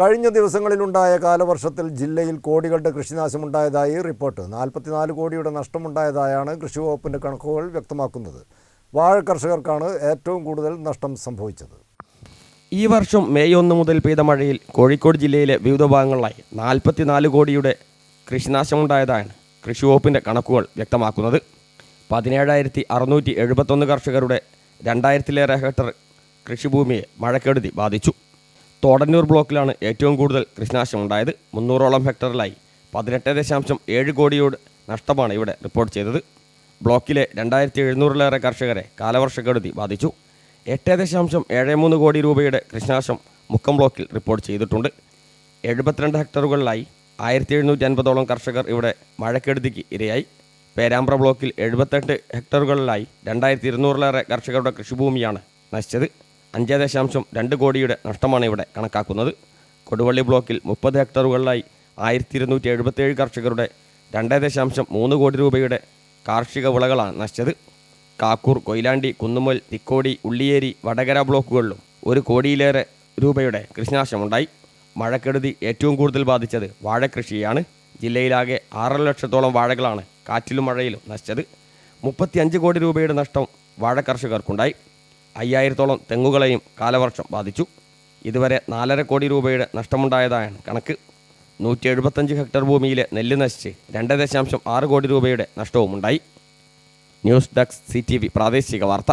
കഴിഞ്ഞ ദിവസങ്ങളിലുണ്ടായ കാലവർഷത്തിൽ ജില്ലയിൽ കോടികളുടെ കൃഷിനാശമുണ്ടായതായി റിപ്പോർട്ട്. നാൽപ്പത്തിനാല് കോടിയുടെ നഷ്ടമുണ്ടായതായാണ് കൃഷി വകുപ്പിന്റെ കണക്കുകൾ വ്യക്തമാക്കുന്നത്. വാഴ കർഷകർക്കാണ് ഏറ്റവും കൂടുതൽ നഷ്ടം സംഭവിച്ചത്. ഈ വർഷം മെയ് ഒന്ന് മുതൽ പെയ്ത മഴയിൽ കോഴിക്കോട് ജില്ലയിലെ വിവിധ ഭാഗങ്ങളിലായി നാൽപ്പത്തിനാല് കോടിയുടെ കൃഷിനാശമുണ്ടായതാണ് കൃഷി വകുപ്പിന്റെ കണക്കുകൾ വ്യക്തമാക്കുന്നത്. പതിനേഴായിരത്തി അറുന്നൂറ്റി എഴുപത്തൊന്ന് കർഷകരുടെ രണ്ടായിരത്തിലേറെ ഹെക്ടർ കൃഷിഭൂമിയെ മഴക്കെടുതി ബാധിച്ചു. തോടന്നൂർ ബ്ലോക്കിലാണ് ഏറ്റവും കൂടുതൽ കൃഷിനാശമുണ്ടായത് മുന്നൂറോളം ഹെക്ടറിലായി. പതിനെട്ട് ദശാംശം ഏഴ് കോടിയോട് നഷ്ടമാണ് ഇവിടെ റിപ്പോർട്ട് ചെയ്തത്. ബ്ലോക്കിലെ രണ്ടായിരത്തി എഴുന്നൂറിലേറെ കർഷകരെ കാലവർഷക്കെടുതി ബാധിച്ചു. എട്ട് ദശാംശം ഏഴ് മൂന്ന് കോടി രൂപയുടെ കൃഷിനാശം മുക്കം ബ്ലോക്കിൽ റിപ്പോർട്ട് ചെയ്തിട്ടുണ്ട്. എഴുപത്തിരണ്ട് ഹെക്ടറുകളിലായി ആയിരത്തി എഴുന്നൂറ്റി അൻപതോളം കർഷകർ ഇവിടെ മഴക്കെടുതിക്ക് ഇരയായി. പേരാമ്പ്ര ബ്ലോക്കിൽ എഴുപത്തെട്ട് ഹെക്ടറുകളിലായി രണ്ടായിരത്തി ഇരുന്നൂറിലേറെ കർഷകരുടെ കൃഷിഭൂമിയാണ് നശിച്ചത്. അഞ്ച് ദശാംശം രണ്ട് കോടിയുടെ നഷ്ടമാണ് ഇവിടെ കണക്കാക്കുന്നത്. കൊടുവള്ളി ബ്ലോക്കിൽ മുപ്പത് ഹെക്ടറുകളിലായി ആയിരത്തി ഇരുന്നൂറ്റി എഴുപത്തേഴ് കർഷകരുടെ രണ്ട് ദശാംശം മൂന്ന് കോടി രൂപയുടെ കാർഷിക വിളകളാണ് നശിച്ചത്. കാക്കൂർ കൊയിലാണ്ടി കുന്നുമൽ തിക്കോടി ഉള്ളിയേരി വടകര ബ്ലോക്കുകളിലും ഒരു കോടിയിലേറെ രൂപയുടെ കൃഷിനാശമുണ്ടായി. മഴക്കെടുതി ഏറ്റവും കൂടുതൽ ബാധിച്ചത് വാഴക്കൃഷിയാണ് ജില്ലയിലാകെ ആറര ലക്ഷത്തോളം വാഴകളാണ് കാറ്റിലും മഴയിലും നശിച്ചത്. മുപ്പത്തിയഞ്ച് കോടി രൂപയുടെ നഷ്ടം വാഴ കർഷകർക്കുണ്ടായി. അയ്യായിരത്തോളം തെങ്ങുകളെയും കാലവർഷം ബാധിച്ചു. ഇതുവരെ നാലര കോടി രൂപയുടെ നഷ്ടമുണ്ടായതാണ് കണക്ക്. നൂറ്റി എഴുപത്തഞ്ച് ഹെക്ടർ ഭൂമിയിലെ നെല്ല് നശിച്ച് രണ്ട് ദശാംശം ആറ് കോടി രൂപയുടെ നഷ്ടവുമുണ്ടായി. News desk C T V പ്രാദേശിക വാർത്ത.